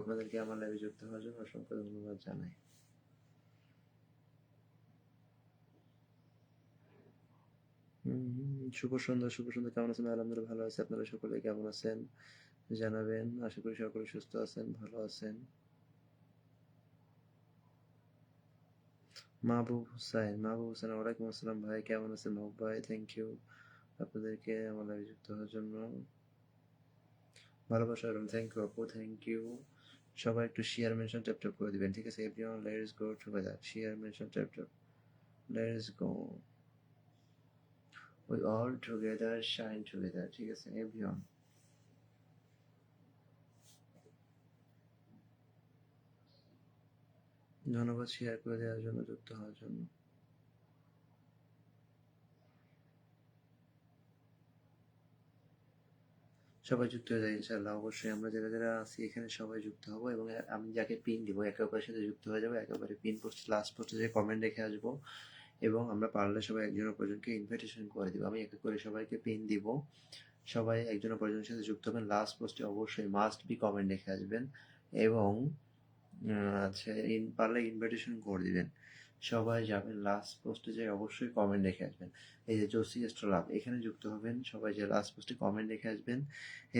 আপনাদেরকে আমার লাইভে যুক্ত হওয়ার জন্য অসংখ্য ধন্যবাদ জানাই। শুভ সন্ধ্যা শুভ সন্ধ্যা, কেমন আছেন? আলহামদুলিল্লাহ ভালো আছে, আপনারা সকলে কেমন আছেন? জানাবেন, আশা করি সকলে সুস্থ আছেন, ভালো আছেন। মাহবুব হুসাইন মাহবুব হুসাইন, ওয়ালাইকুম আসসালাম ভাই, কেমন আছেন মাহবুব ভাই? থ্যাংক ইউ আপনাদেরকে লাইভে যুক্ত হওয়ার জন্য ভালোবাসা এবং থ্যাংক ইউ আপু থ্যাংক ইউ সবাই একটু শেয়ার মেনশন ট্যাপ ট্যাপ করে দিবেন, ঠিক আছে? Everyone let's go together share mention tap tap let's go we all together shine together ঠিক আছে? এভরিওয়ান ধন্যবাদ শেয়ার করে দেওয়ার জন্য, যুক্ত হওয়ার জন্য। সবাই যুক্ত হয়ে যায় ইনশাল্লাহ অবশ্যই আমরা যারা যারা আছি, এখানে সবাই যুক্ত হব এবং আমি যাকে পিন দিব, একে অপরের সাথে যুক্ত হয়ে যাব একেবারে পিন পোস্ট লাস্ট পোস্টে যে কমেন্ট রেখে আসব এবং আমরা পারলে সবাই একজন অপরজনকে ইনভাইটেশন করে দিব। আমি একে করে সবাইকে পিন দিব। সবাই একজন অপরজনের সাথে যুক্ত হবেন লাস্ট পোস্টে অবশ্যই মাস্ট বি কমেন্ট রেখে আসবেন এবং আচ্ছা ইন পারলে ইনভাইটেশন করে দিবেন। সবাই যাবেন লাস্ট পোস্টে যে অবশ্যই কমেন্ট রেখে আসবেন। এই যে জোসি লাব এখানে যুক্ত হবেন, সবাই যে লাস্ট পোস্টে কমেন্ট রেখে আসবেন।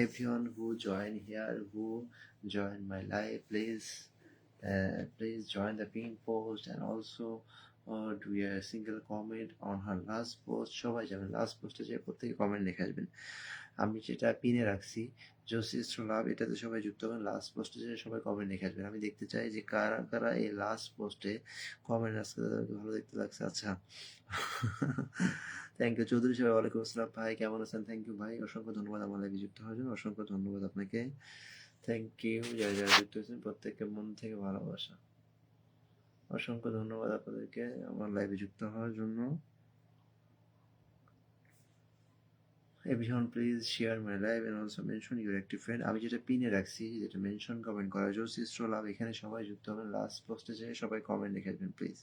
Every who join here who join my life please please join the pin post and also do your single comment on her last post সবাই যাবেন লাস্ট পোস্টে যাই প্রত্যেকে কমেন্ট রেখে আসবেন। আমি যেটা পিনে রাখছি জোসিস লাভ এটাতে সবাই যুক্ত হবেন লাস্ট পোস্টে যে সবাই কমেন্ট রেখে আসবেন। আমি দেখতে চাই যে কারা কারা এই লাস্ট পোস্টে কমেন্ট তাদেরকে ভালো দেখতে লাগছে। আচ্ছা। থ্যাংক ইউ চৌধুরী সাহেব ওয়ালাইকুম আসসালাম। ভাই, কেমন আছেন? থ্যাংক ইউ ভাই। অসংখ্য ধন্যবাদ আমার লাইভে যুক্ত হওয়ার জন্য। অসংখ্য ধন্যবাদ আপনাকে। থ্যাংক ইউ যারা যারা যুক্ত হয়েছেন, প্রত্যেককে মন থেকে ভালোবাসা। অসংখ্য ধন্যবাদ আপনাদেরকে আমার লাইভে যুক্ত হওয়ার জন্য। Everyone please share my live and also mention your active friend আমি যেটা পিনে রাখছি, যেটা মেনশন কমেন্ট করা জোসিস লাভ এখানে সবাই যুক্ত হবেন লাস্ট পোস্টে যেয়ে সবাই কমেন্ট লিখে দেবেন প্লিজ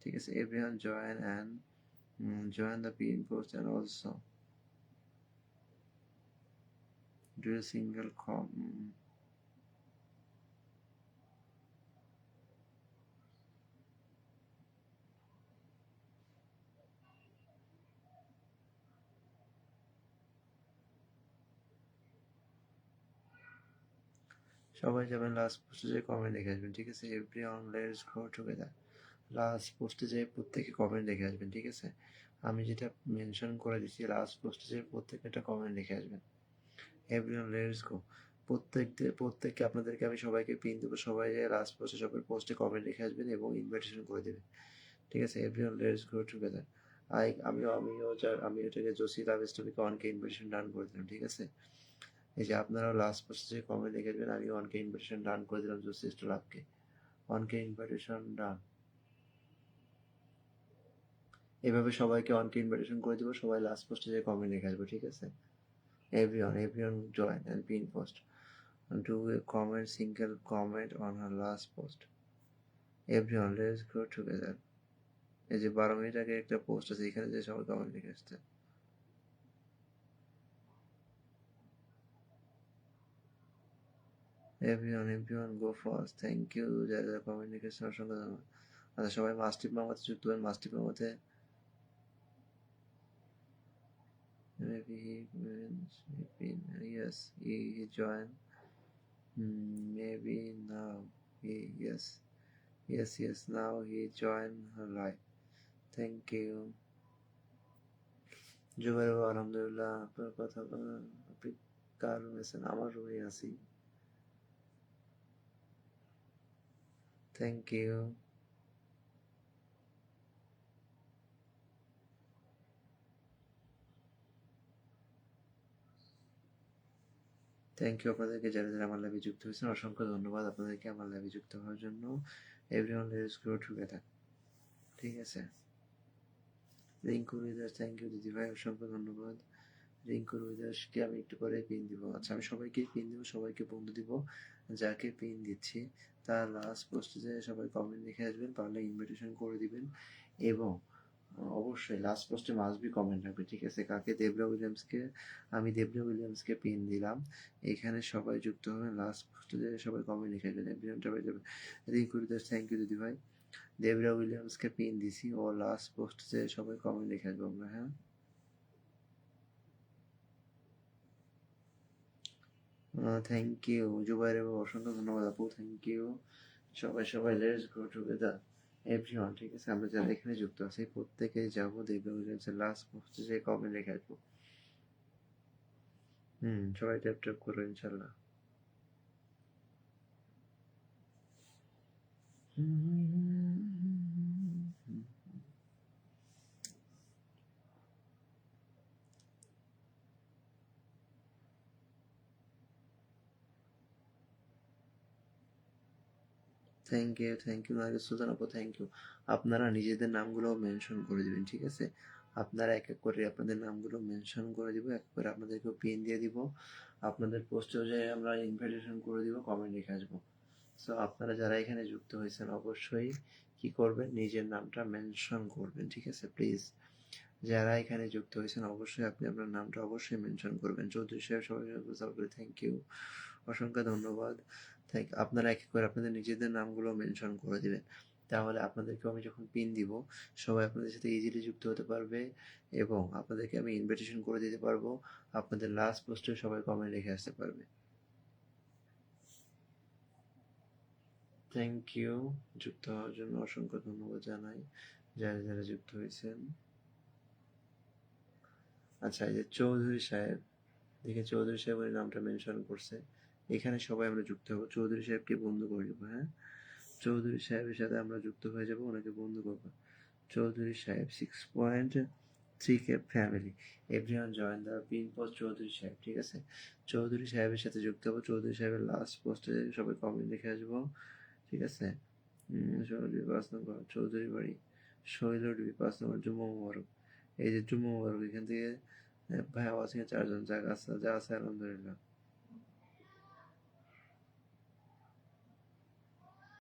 ঠিক আছে everyone join and join the pin post and also do single single সবাই যাবেন লাস্ট পোস্টে যে কমেন্ট লিখে আসবেন, ঠিক আছে? Everyone let's go together last পোস্টে যে প্রত্যেকে কমেন্ট লিখে আসবেন, ঠিক আছে? আমি যেটা মেনশন করে দিচ্ছি লাস্ট পোস্টে যে প্রত্যেকে একটা কমেন্ট লিখে আসবেন। এভরিওয়ান লেটস গো প্রত্যেককে প্রত্যেককে আপনাদেরকে, আমি সবাইকে পিন দেবো, সবাই লাস্ট পোস্টে সবাই পোস্টে কমেন্ট লিখে আসবেন এবং ইনভাইটেশন করে দেবেন। ঠিক আছে? Everyone let's go together I আমিও আমিও আমি এটাকে জোসি লাভ স্টোরিকে অনকে ইনভাইটেশন ডান করে দিলাম, ঠিক আছে? এই যে আপনারাও লাস্ট পোস্টে যে কমেন্ট লিখে দেবেন আমি অনকে ইনভাইটেশন ডান করে দিলাম জোসি লাভকে। অনকে ইনভাইটেশন ডান এভাবে সবাইকে অনকে ইনভাইটেশন করে দিব, সবাই লাস্ট পোস্টে যে কমেন্ট লিখে আসব, ঠিক আছে? Everyone everyone join and pin post do a comment, single comment on her last post. Everyone, let's go together. এই যে বারো মিনিট আগে একটা পোস্ট আছে, এখানে যে সবাই কমেন্ট লিখে আসছে। Everyone everyone go fast thank you যারা যারা অসংখ্য ধন্যবাদ আচ্ছা সবাই মাস্টিপ মামাতে যুক্ত হবেন মাস্টিপ মামাতে maybe maybe yes he, he joined Hmm, maybe now he yes yes yes now he joined her live thank you বাবা আলহামদুলিল্লাহ আপনার কথা আপনি কার রুমে আছেন আমার রুমে আছি থ্যাংক ইউ থ্যাংক ইউ আপনাদেরকে, যারা যারা আমার লাইভে যুক্ত হয়েছেন, অসংখ্য ধন্যবাদ আপনাদেরকে আমার লাইভে যুক্ত হওয়ার জন্য। এভরিওয়ান লেটস গ্রো টুগেদার ঠিক আছে? রিঙ্কু রুইদাস থ্যাংক ইউ দিদি ভাই, অসংখ্য ধন্যবাদ। রিঙ্কু রুইদাসকে আমি একটু পরে পিন দিব। আচ্ছা আমি সবাইকে পিন দিব, সবাইকে বন্ধু দিব, যাকে পিন দিচ্ছি, তার লাস্ট পোস্টে যে সবাই কমেন্ট লিখে আসবেন পারলে ইনভিটেশন করে দিবেন। এবং অবশ্যই লাস্ট পোস্টে মাস্ট বি কমেন্ট রাখবে, ঠিক আছে? কাকে? দেবরা উইলিয়ামসকে আমি দেবরা উইলিয়ামসকে পিন দিলাম। এখানে সবাই যুক্ত হবে লাস্ট পোস্টে যে সবাই কমেন্ট লিখে দেবে দেবরা সবাই যাবে রিঙ্কুরি দাস থ্যাংক ইউ দিদি ভাই। দেবরা উইলিয়ামসকে পিন দিছি, ও লাস্ট পোস্ট যে সবাই কমেন্ট লিখে আসব আমরা হ্যাঁ? থ্যাংক ইউ জুবাইর বাবু, অসংখ্য ধন্যবাদ আপু থ্যাংক ইউ সবাই সবাই লেটস গো টুগেদার এভরিওয়ান ঠিক আছে? আমরা যারা এখানে যুক্ত আছি প্রত্যেকে যাব উইলিয়ামসের লাস্ট পোস্টে যে কমেন্ট লিখে আসব। হুম, সবাই ট্যাপ ট্যাপ করো, ইনশাল্লাহ। Thank you thank you Naris Sultan আপু থ্যাংক ইউ আপনারা নিজেদের নামগুলো মেনশন করে দিবেন ঠিক আছে আপনারা এক এক করে আপনাদের নামগুলো মেনশন করে দিব এক করে আপনাদেরকেও পিন দিয়ে দিব আপনাদের পোস্টে যে আমরা ইনভাইটেশন করে দিব কমেন্ট লিখে আসব সো আপনারা যারা এখানে যুক্ত হয়েছেন অবশ্যই কি করবেন নিজের নামটা মেনশন করবেন ঠিক আছে প্লিজ যারা এখানে যুক্ত হয়েছেন অবশ্যই আপনি আপনার নামটা অবশ্যই মেনশন করবেন চৌধুরী সাহেব সবাই থ্যাংক ইউ অসংখ্য ধন্যবাদ থ্যাংক আপনারা এক এক করে আপনাদের নিজেদের নামগুলো মেনশন করে দিবেন। তাহলে আপনাদেরকে আমি যখন পিন দিব, সবাই আপনাদের সাথে ইজিলি যুক্ত হতে পারবে এবং আপনাদেরকে আমি ইনভিটেশন করে দিতে পারব। আপনাদের লাস্ট পোস্টে সবাই কমেন্ট রেখে আসতে পারবে। থ্যাংক ইউ যুক্ত হওয়ার জন্য অসংখ্য ধন্যবাদ জানাই। যারা যারা যুক্ত হয়েছেন। আচ্ছা এই যে চৌধুরী সাহেব দেখে চৌধুরী সাহেবের নামটা মেনশন করছে। এখানে সবাই আমরা যুক্ত হব। চৌধুরী সাহেবকে বন্ধু করে দেবো হ্যাঁ? চৌধুরী সাহেবের সাথে আমরা যুক্ত হয়ে যাব, ওনাকে বন্ধু করব। চৌধুরী সাহেব six point three K family everyone join the pin post Chowdhury সাহেব, ঠিক আছে? চৌধুরী সাহেবের সাথে যুক্ত হব। চৌধুরী সাহেবের লাস্ট পোস্টে সবাই কমেন্ট লিখে আসব, ঠিক আছে? শৈলী পাঁচ নম্বর চৌধুরী বাড়ি শৈলডি পাঁচ নম্বর জুম্মা মুবারক। এই যে জুম্মা মুবারক, এখান থেকে ভাই আওয়াজ চারজন, যা আছে যা আছে, আলহামদুলিল্লাহ।